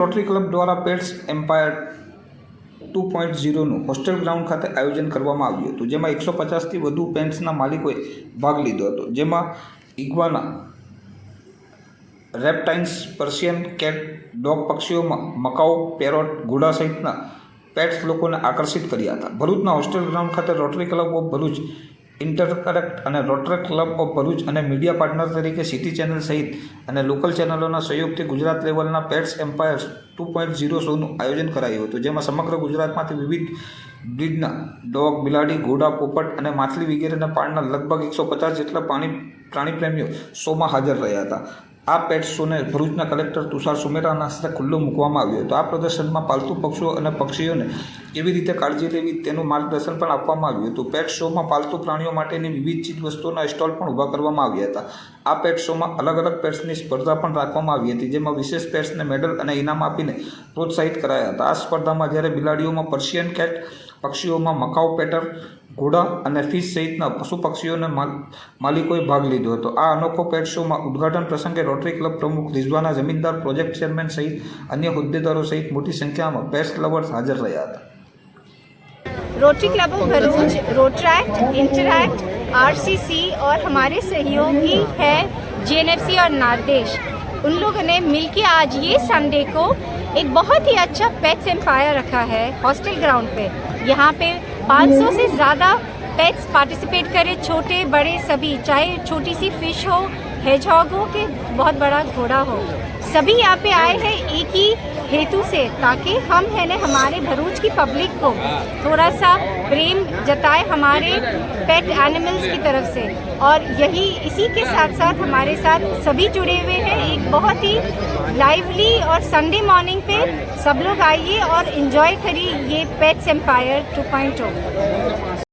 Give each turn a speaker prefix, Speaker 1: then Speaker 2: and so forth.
Speaker 1: Rotary club દ્વારા pets umpire two point ઝીરોનું hostel ground ખાતે આયોજન કરવામાં આવ્યું હતું, જેમાં એકસો પચાસથી વધુ પેન્ટ્સના માલિકોએ ભાગ લીધો હતો. જેમાં iguana reptiles, Persian cat, dog પક્ષીઓમાં macaw, parrot, ઘોડા સહિતના પેટ્સ લોકોને આકર્ષિત કર્યા હતા. ભરૂચના હોસ્ટેલ ગ્રાઉન્ડ ખાતે Rotary Club of Bharuch Interact અને રોટરી ક્લબ ઓફ ભરૂચ અને મીડિયા પાર્ટનર તરીકે સિટી ચેનલ સહિત અને લોકલ ચેનલોના સહયોગથી ગુજરાત લેવલના Pets Empires two point zero શોનું આયોજન કરાયું હતું, જેમાં સમગ્ર ગુજરાતમાંથી વિવિધ બ્રિડના ડોગ, બિલાડી, ઘોડા, પોપટ અને માછલી વગેરેના પાળના લગભગ એકસો પચાસ જેટલા પાણી પ્રાણીપ્રેમીઓ શોમાં હાજર રહ્યા હતા. આ પેટ શોને ભરૂચના કલેક્ટર તુષાર સુમેરાના હસ્તે ખુલ્લો મૂકવામાં આવ્યો હતો. આ પ્રદર્શનમાં પાલતુ પક્ષીઓ અને પક્ષીઓને કેવી રીતે કાળજી લેવી તેનું માર્ગદર્શન પણ આપવામાં આવ્યું હતું. પેટ શોમાં પાલતુ પ્રાણીઓ માટેની વિવિધ ચીજ વસ્તુઓના સ્ટોલ પણ ઊભા કરવામાં આવ્યા હતા. આ પેટ શોમાં અલગ અલગ પેટ્સની સ્પર્ધા પણ રાખવામાં આવી હતી, જેમાં વિશેષ પેટ્સને મેડલ અને ઇનામ આપીને પ્રોત્સાહિત કરાયા હતા. આ સ્પર્ધામાં જ્યારે બિલાડીઓમાં પર્શિયન કેટ, પક્ષીઓમાં મકાઉ પેટર ઘોડા અને ફિશ સહિતના પશુ પક્ષીઓને માલ- માલિકોએ ભાગ લીધો હતો આ અનોખો પેટ શોમાં ઉદ્ઘાટન પ્રસંગે રોટરી ક્લબ પ્રમુખ રિઝવાના જમીનદાર પ્રોજેક્ટ ચેરમેન સહિત અન્ય હોદ્દેદારો સહિત મોટી સંખ્યામાં પેટ્સ લવર્સ હાજર રહ્યા હતા
Speaker 2: Rotary Club of Bharuch Rotaract Interact RCC और हमारे सहयोगी है जेएनएफसी और नारदेश उन लोगों ने मिलके आज ये संडे को एक बहुत ही अच्छा पेट्स एम्पायर रखा है हॉस्टल ग्राउंड पे यहाँ पे 500 से ज़्यादा पेट्स पार्टिसिपेट करे, छोटे, बड़े सभी, चाहे छोटी सी फ़िश हो हेजहॉग हो, कि बहुत बड़ा घोड़ा हो। सभी यहाँ पे आए हैं, एक ही हेतु से, ताकि हम है ना, हमारे भरूच की पब्लिक को थोड़ा सा प्रेम जताए हमारे पेट एनिमल्स की तरफ़ से। और यही, इसी के साथ साथ हमारे साथ सभी जुड़े हुए हैं। एक बहुत ही लाइवली और संडे मॉर्निंग पे सब लोग आइए और इन्जॉय करिए ये पेट्स एम्पायर 2.0